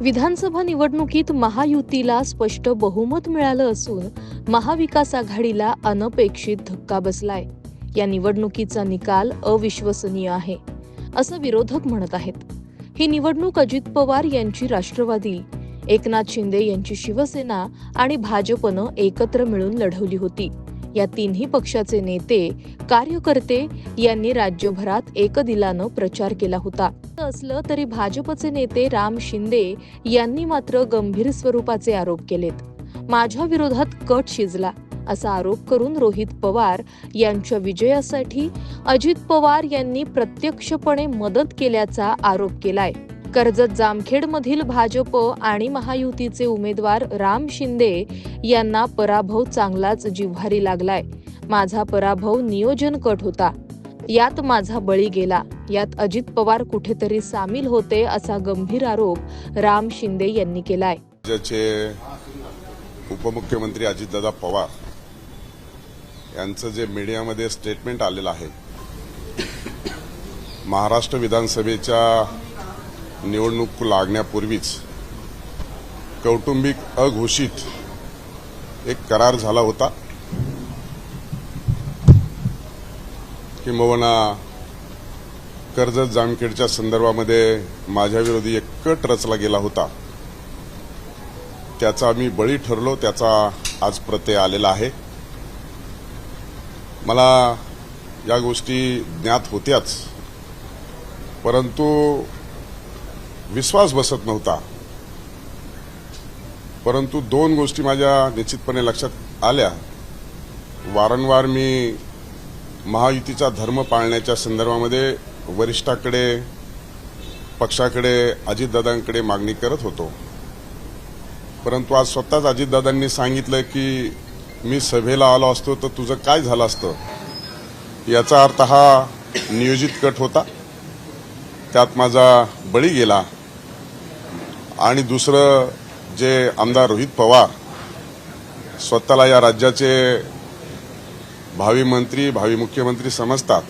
विधानसभा निवडणुकीत महायुतीला स्पष्ट बहुमत मिळालं असून महाविकास आघाडीला अनपेक्षित धक्का बसलाय. या निवडणुकीचा निकाल अविश्वसनीय आहे असं विरोधक म्हणत आहेत. ही निवडणूक अजित पवार यांची राष्ट्रवादी एकनाथ शिंदे यांची शिवसेना आणि भाजपनं एकत्र मिळून लढवली होती. या तिन्ही पक्षाचे नेते कार्यकर्ते यांनी राज्यभरात एकदिलानं प्रचार केला होता. असलं तरी भाजपचे नेते राम शिंदे यांनी मात्र गंभीर स्वरूपाचे आरोप केलेत. माझ्या विरोधात कट शिजला असा आरोप करून रोहित पवार यांच्या विजयासाठी अजित पवार यांनी प्रत्यक्षपणे मदत केल्याचा आरोप केलाय. कर्जत जामखेडमधील भाजप आणि महायुतीचे उमेदवार राम शिंदे यांना पराभव चांगलाच जिव्हारी लागलाय. माझा पराभव नियोजन कट होता. यात माझा बळी गेला. यात अजित पवार कुठेतरी सामील होते असा गंभीर आरोप राम शिंदे यांनी केलाय. राज्याचे उपमुख्यमंत्री अजितदादा पवार यांचं जे मीडियामध्ये स्टेटमेंट आलेलं आहे महाराष्ट्र विधानसभेच्या निवडणूक लागण्यापूर्वीच कौटुंबिक अघोषित एक करार झाला होता. किंबहुना कर्जत जामखेडच्या संदर्भामध्ये माझ्याविरोधी एक कट रचला गेला होता. त्याचा मी बळी ठरलो त्याचा आज प्रत्यय आलेला आहे. मला या गोष्टी ज्ञात होत्याच. परंतु विश्वास बसत नव्हता. परंतु दोन गोष्टी माझ्या निश्चितपणे लक्षात आल्या. वारंवार मी महायुतीचा धर्म पाळण्याच्या संदर्भामध्ये वरिष्ठाकडे पक्षाकडे अजितदादांकडे मागणी करत होतो. परंतु आज स्वतःच अजितदादांनी सांगितलं की मी सभेला आलो असतो तर तुझं काय झालं असतं? याचा अर्थ हा नियोजित कट होता. त्यात माझा बळी गेला. आणि दुसरं जे आमदार रोहित पवार स्वतःला या राज्याचे भावी मंत्री भावी मुख्यमंत्री समजतात.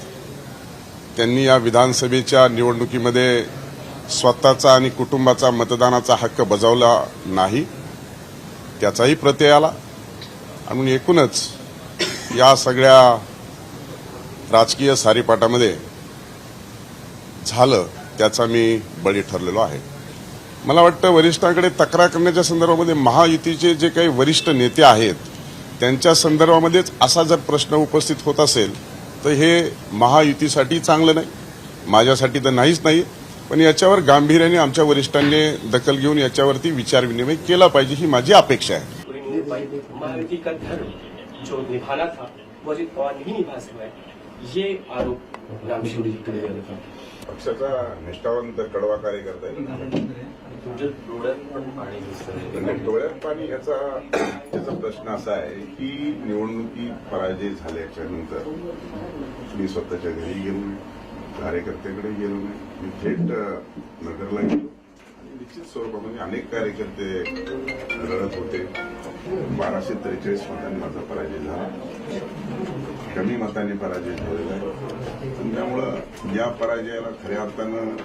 त्यांनी या विधानसभेच्या निवडणुकीमध्ये स्वतःचा आणि कुटुंबाचा मतदानाचा हक्क बजावला नाही. त्याचाही प्रत्यय आला. आणि एकूणच या सगळ्या राजकीय सारीपाटामध्ये झालं त्याचा मी बळी ठरलेलो आहे. मला वाटतं वरिष्ठांकडे तक्रार करण्याच्या संदर्भामध्ये महायुतीचे जे काही वरिष्ठ नेते आहेत त्यांच्या संदर्भामध्येच असा जर प्रश्न उपस्थित होत असेल तर हे महायुतीसाठी चांगलं नाही. माझ्यासाठी तर नाहीच नाही पण याच्यावर गांभीर्याने आमच्या वरिष्ठांनी दखल घेऊन याच्यावरती विचारविनिमय केला पाहिजे ही माझी अपेक्षा आहे. ये आरोप पक्षाचा निष्ठावंत कडवा कार्यकर्ता तुमच्या डोळ्यात पण पाणी दिसतंय. डोळ्यात पाणी याचा याचा प्रश्न असा आहे की निवडणुकी पराजय झाल्याच्यानंतर मी स्वतःच्या घरी गेलो नाही कार्यकर्त्याकडे गेलो नाही मी थेट नगरला गेलो. निश्चित स्वरूपामध्ये म्हणजे अनेक कार्यकर्ते लढत होते. बाराशे त्रेचाळीस मतांनी माझा पराजय झाला. कमी मतांनी पराजय झालेला आहे. त्यामुळं या पराजयाला खऱ्या अर्थानं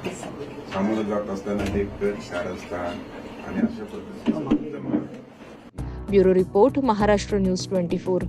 सामोरं जात असताना हे कट शारस्थान आणि अशा पद्धतीचं bureau report Maharashtra news twenty four.